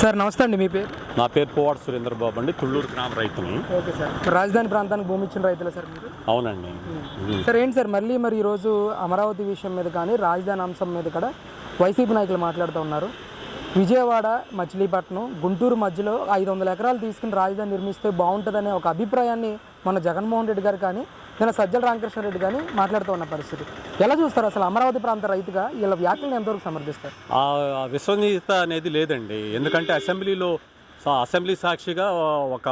Sir నమస్తే అండి మీ పేరు? నా పేరు పోవాడు సురేంద్ర బాబు అండి తుళ్ళూరు గ్రామ రైతుని ఓకే సార్. రాజధాని ప్రాంతానికి భూమి ఇచ్చిన రైతులే సార్ మీరు? అవునండి. సార్ ఏంటి సార్ మళ్ళీ మరి ఈరోజు అమరావతి విషయం మీద కానీ రాజధాని అంశం మీద కూడా వైసీపీ నాయకులు మాట్లాడుతూ ఉన్నారు. విజయవాడ మచిలీపట్నం గుంటూరు మధ్యలో ఐదు వందల ఎకరాలు తీసుకుని రాజధాని నిర్మిస్తే బాగుంటుందనే ఒక అభిప్రాయాన్ని మన జగన్మోహన్ రెడ్డి గారు కానీ నేను సజ్జల రామకృష్ణారెడ్డి కానీ మాట్లాడుతూ ఉన్న పరిస్థితి. ఎలా చూస్తారు అసలు అమరావతి ప్రాంత రైతుగా వీళ్ళ వ్యాఖ్యలను ఎంతవరకు సమర్థిస్తారు? ఆ విశ్వనీయత అనేది లేదండి. ఎందుకంటే అసెంబ్లీలో అసెంబ్లీ సాక్షిగా ఒక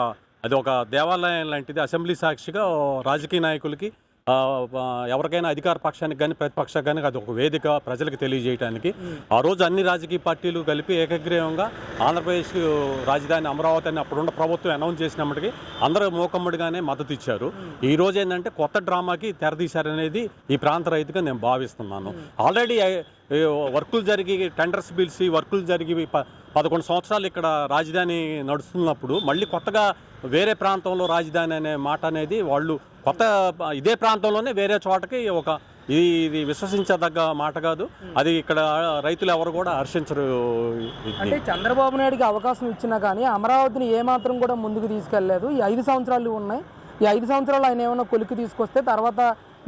అది ఒక దేవాలయం లాంటిది. అసెంబ్లీ సాక్షిగా రాజకీయ నాయకులకి ఎవరికైనా అధికార పక్షానికి కానీ ప్రతిపక్షానికి కానీ అది ఒక వేదిక ప్రజలకు తెలియజేయడానికి ఆ రోజు అన్ని రాజకీయ పార్టీలు కలిపి ఏకగ్రీవంగా ఆంధ్రప్రదేశ్ రాజధాని అమరావతి అని అప్పుడున్న ప్రభుత్వం అనౌన్స్ చేసినప్పటికీ అందరూ మూకమ్మడిగానే మద్దతు ఇచ్చారు ఈ రోజు ఏంటంటే కొత్త డ్రామాకి తెరదీశారనేది ఈ ప్రాంత రైతుగా నేను భావిస్తున్నాను. ఆల్రెడీ వర్కులు జరిగి టెండర్స్ పిలిచి వర్కులు జరిగి పదకొండు సంవత్సరాలు ఇక్కడ రాజధాని నడుస్తున్నప్పుడు మళ్ళీ కొత్తగా వేరే ప్రాంతంలో రాజధాని అనే మాట అనేది వాళ్ళు కొత్త ఇదే ప్రాంతంలోనే వేరే చోటకి ఒక ఇది ఇది విశ్వసించదగ్గ మాట కాదు అది ఇక్కడ రైతులు ఎవరు కూడా హర్షించరు. అంటే చంద్రబాబు నాయుడుకి అవకాశం ఇచ్చినా కానీ అమరావతిని ఏమాత్రం కూడా ముందుకు తీసుకెళ్ళేదు ఈ ఐదు సంవత్సరాలు ఉన్నాయి ఈ ఐదు సంవత్సరాలు ఆయన ఏమైనా కొలికి తీసుకొస్తే తర్వాత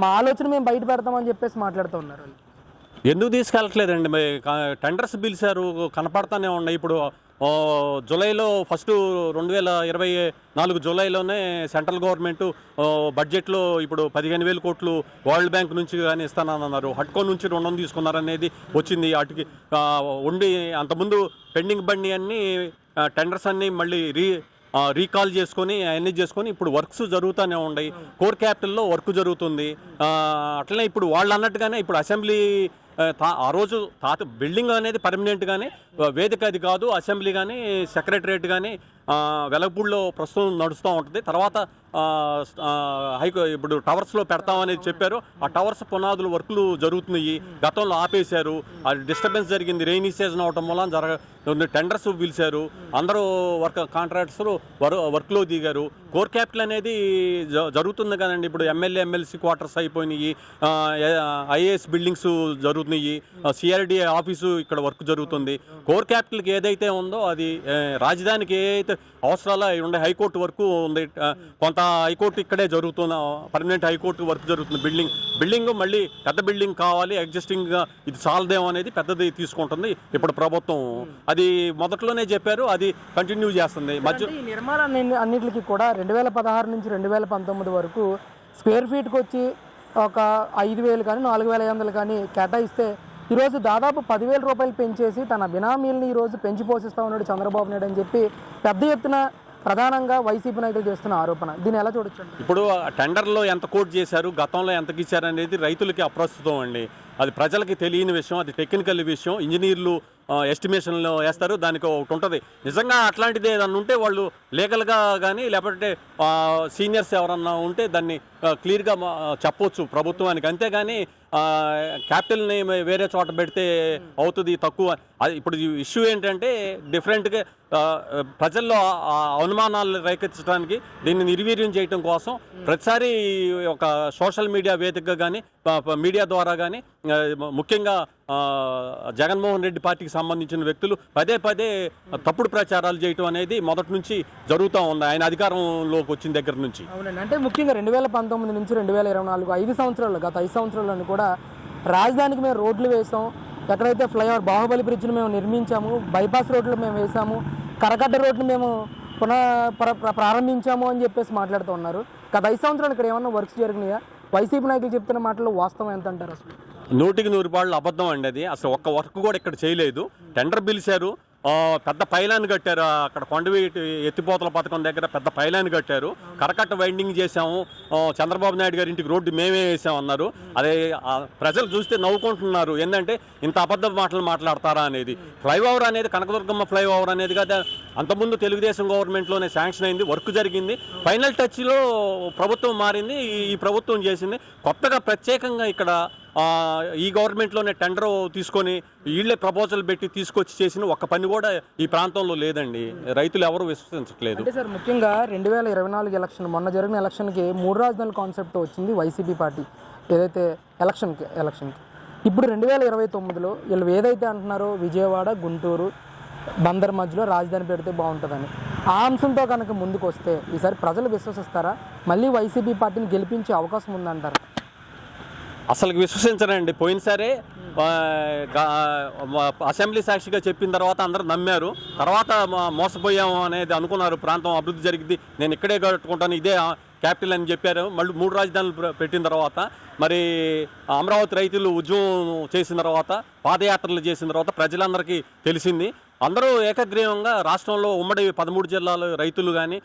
మా ఆలోచన మేము బయట పెడతామని చెప్పేసి మాట్లాడుతూ ఉన్నారు. ఎందుకు తీసుకెళ్ళట్లేదండి? మరి టెండర్స్ పిలిచారు కనపడతానే ఉన్నాయి. ఇప్పుడు జూలైలో ఫస్ట్ రెండు వేల ఇరవై నాలుగు జూలైలోనే సెంట్రల్ గవర్నమెంట్ బడ్జెట్లో ఇప్పుడు పదిహేను వేల కోట్లు వరల్డ్ బ్యాంక్ నుంచి కానీ ఇస్తానన్నారు. హట్కో నుంచి రుణం తీసుకున్నారనేది వచ్చింది. వాటికి ఉండి అంతకుముందు పెండింగ్ బండి అన్నీ టెండర్స్ అన్నీ మళ్ళీ రీ రీకాల్ చేసుకొని అవన్నీ చేసుకొని ఇప్పుడు వర్క్స్ జరుగుతూనే ఉన్నాయి. కోర్ క్యాపిటల్లో వర్క్ జరుగుతుంది. అట్లనే ఇప్పుడు వాళ్ళు అన్నట్టుగానే ఇప్పుడు అసెంబ్లీ ఆ, తా- ఆ రోజు తాత బిల్డింగ్ అనేది పర్మనెంట్ కానీ వేదిక అది కాదు అసెంబ్లీ కానీ సెక్రటరేట్ కానీ వెలగపూడిలో ప్రస్తుతం నడుస్తూ ఉంటుంది. తర్వాత హైకో ఇప్పుడు టవర్స్లో పెడతామనేది చెప్పారు. ఆ టవర్స్ పునాదులు వర్క్లు జరుగుతున్నాయి. గతంలో ఆపేశారు. అది డిస్టర్బెన్స్ జరిగింది. రెయినీ సీజన్ అవటం వల్ల జరగ టెండర్స్ పిలిచారు అందరూ వర్క్ కాంట్రాక్టర్స్ వర్క్లో దిగారు. కోర్ క్యాపిటల్ అనేది జ- జరుగుతుంది కదండి. ఇప్పుడు ఎమ్మెల్యే ఎమ్మెల్సీ క్వార్టర్స్ అయిపోయినాయి. ఐఏఎస్ బిల్డింగ్స్ జరుగుతున్నాయి. సిఆర్డి ఆఫీసు ఇక్కడ వర్క్ జరుగుతుంది. కోర్ క్యాపిటల్కి ఏదైతే ఉందో అది రాజధానికి ఏదైతే అవసరాలు ఉండే హైకోర్టు వరకు ఉంది. కొంత హైకోర్టు ఇక్కడే జరుగుతున్న పర్మనెంట్ హైకోర్టు వర్క్ జరుగుతుంది. బిల్డింగ్ బిల్డింగ్ మళ్ళీ పెద్ద బిల్డింగ్ కావాలి ఎగ్జిస్టింగ్ ఇది చాలదేమో అనేది పెద్దది తీసుకుంటుంది. ఇప్పుడు ప్రభుత్వం అది మొదట్లోనే చెప్పారు అది కంటిన్యూ చేస్తుంది. మధ్య నిర్మాణాన్ని అన్నిటికీ కూడా రెండు వేల పదహారు నుంచి రెండు వేల పంతొమ్మిది వరకు స్క్వేర్ ఫీట్కి వచ్చి ఒక ఐదు వేలు కానీ నాలుగు వేల ఐదు వందలు కానీ కేటాయిస్తే ఈరోజు దాదాపు పదివేల రూపాయలు పెంచేసి తన బినామీల్ని ఈరోజు పెంచి పోషిస్తా ఉన్నాడు చంద్రబాబు నాయుడు అని చెప్పి పెద్ద ఎత్తున ప్రధానంగా వైసీపీ నాయకులు చేస్తున్న ఆరోపణ. దీన్ని ఎలా చూడొచ్చు ఇప్పుడు టెండర్లో ఎంత కోట్ చేశారు గతంలో ఎంతకి ఇచ్చారు అనేది రైతులకి అప్రస్తుతం అండి. అది ప్రజలకి తెలియని విషయం అది టెక్నికల్ విషయం ఇంజనీర్లు ఎస్టిమేషన్లో వేస్తారు. దానికి ఒకటి ఉంటుంది. నిజంగా అట్లాంటిది ఏదన్నా ఉంటే వాళ్ళు లీగల్గా కానీ లేకపోతే సీనియర్స్ ఎవరన్నా ఉంటే దాన్ని క్లియర్గా చెప్పొచ్చు ప్రభుత్వానికి. అంతేగాని క్యాపిటల్ని వేరే చోట పెడితే అవుతుంది తక్కువ. అది ఇప్పుడు ఇష్యూ ఏంటంటే డిఫరెంట్గా ప్రజల్లో అనుమానాలు రేకెత్తడానికి దీన్ని నిర్వీర్యం చేయడం కోసం ప్రతిసారి ఒక సోషల్ మీడియా వేదికగా కానీ మీడియా ద్వారా కానీ ముఖ్యంగా జగన్మోహన్ రెడ్డి పార్టీకి సంబంధించిన వ్యక్తులు పదే పదే తప్పుడు ప్రచారాలు చేయటం అనేది మొదటి నుంచి జరుగుతూ ఉంది. ఆయన అధికారంలోకి వచ్చిన దగ్గర నుంచి. అవునండి. అంటే ముఖ్యంగా రెండు వేల పంతొమ్మిది నుంచి రెండు వేల ఇరవై నాలుగు ఐదు సంవత్సరాలు గత ఐదు సంవత్సరాలను కూడా రాజధానికి మేము రోడ్లు వేసాం. ఎక్కడైతే ఫ్లైఓవర్ బాహుబలి బ్రిడ్జ్ను మేము నిర్మించాము బైపాస్ రోడ్లు మేము వేసాము కరకట్ట రోడ్లు మేము పునః ప్రారంభించాము అని చెప్పేసి మాట్లాడుతూ ఉన్నారు. గత ఐదు సంవత్సరాలు ఇక్కడ ఏమన్నా వర్క్స్ జరిగినాయా? వైసీపీ నాయకులు చెప్తున్న మాటలు వాస్తవం ఎంత అంటారు అసలు? నూటికి నూరు పాళ్ళు అబద్ధం అండి అది. అసలు ఒక్క వర్క్ కూడా ఇక్కడ చేయలేదు. టెండర్ పిలిచారు. పెద్ద పైలాన్ కట్టారు. అక్కడ కొండవీటి ఎత్తిపోతల పథకం దగ్గర పెద్ద పైలాన్ కట్టారు. కరకట్ట వైండింగ్ చేశాము. చంద్రబాబు నాయుడు గారి ఇంటికి రోడ్డు మేమే వేసాము అన్నారు. అదే ప్రజలు చూస్తే నవ్వుకుంటున్నారు. ఏంటంటే ఇంత అబద్ధ మాటలు మాట్లాడతారా అనేది. ఫ్లైఓవర్ అనేది కనకదుర్గమ్మ ఫ్లైఓవర్ అనేది కదా. అంతకుముందు తెలుగుదేశం గవర్నమెంట్లోనే శాంక్షన్ అయింది. వర్క్ జరిగింది. ఫైనల్ టచ్లో ప్రభుత్వం మారింది. ఈ- ప్రభుత్వం చేసింది. కొత్తగా ప్రత్యేకంగా ఇక్కడ ఈ గవర్నమెంట్లోనే టెండర్ తీసుకొని వీళ్ళే ప్రపోజల్ పెట్టి తీసుకొచ్చి చేసిన ఒక్క పని కూడా ఈ ప్రాంతంలో లేదండి. రైతులు ఎవరు విశ్వసించట్లేదు. అంటే సార్ ముఖ్యంగా రెండు వేల ఇరవై నాలుగు ఎలక్షన్ మొన్న జరిగిన ఎలక్షన్కి మూడు రాజధానుల కాన్సెప్ట్ వచ్చింది వైసీపీ పార్టీ ఏదైతే ఎలక్షన్కి ఎలక్షన్కి. ఇప్పుడు రెండు వేల ఇరవై తొమ్మిదిలో వీళ్ళు ఏదైతే అంటున్నారో విజయవాడ గుంటూరు బందర్ మధ్యలో రాజధాని పెడితే బాగుంటుందని. ఆ అంశంతో కనుక ముందుకు వస్తే ఈసారి ప్రజలు విశ్వసిస్తారా? మళ్ళీ వైసీపీ పార్టీని గెలిపించే అవకాశం ఉందంటారా? అసలు విశ్వసించరండి పోయినసారి అసెంబ్లీ సాక్షిగా చెప్పిన తర్వాత అందరూ నమ్మారు. తర్వాత మోసపోయాము అనేది అనుకున్నారు. ప్రాంతం అభివృద్ధి జరిగింది. నేను ఇక్కడే కట్టుకుంటాను ఇదే క్యాపిటల్ అని చెప్పారు. మళ్ళీ మూడు రాజధానులు పెట్టిన తర్వాత మరి అమరావతి రైతులు ఉద్యమం చేసిన తర్వాత పాదయాత్రలు చేసిన తర్వాత ప్రజలందరికీ తెలిసింది. అందరూ ఏకగ్రీవంగా రాష్ట్రంలో ఉమ్మడి పదమూడు జిల్లాల రైతులు కానీ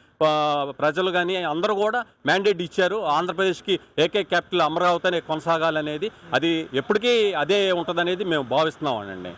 ప్రజలు కానీ అందరూ కూడా మ్యాండేట్ ఇచ్చారు. ఆంధ్రప్రదేశ్కి ఏకే క్యాపిటల్ అమరావతి అనే కొనసాగాలనేది అది ఎప్పటికీ అదే ఉంటుందనేది మేము భావిస్తున్నామండి.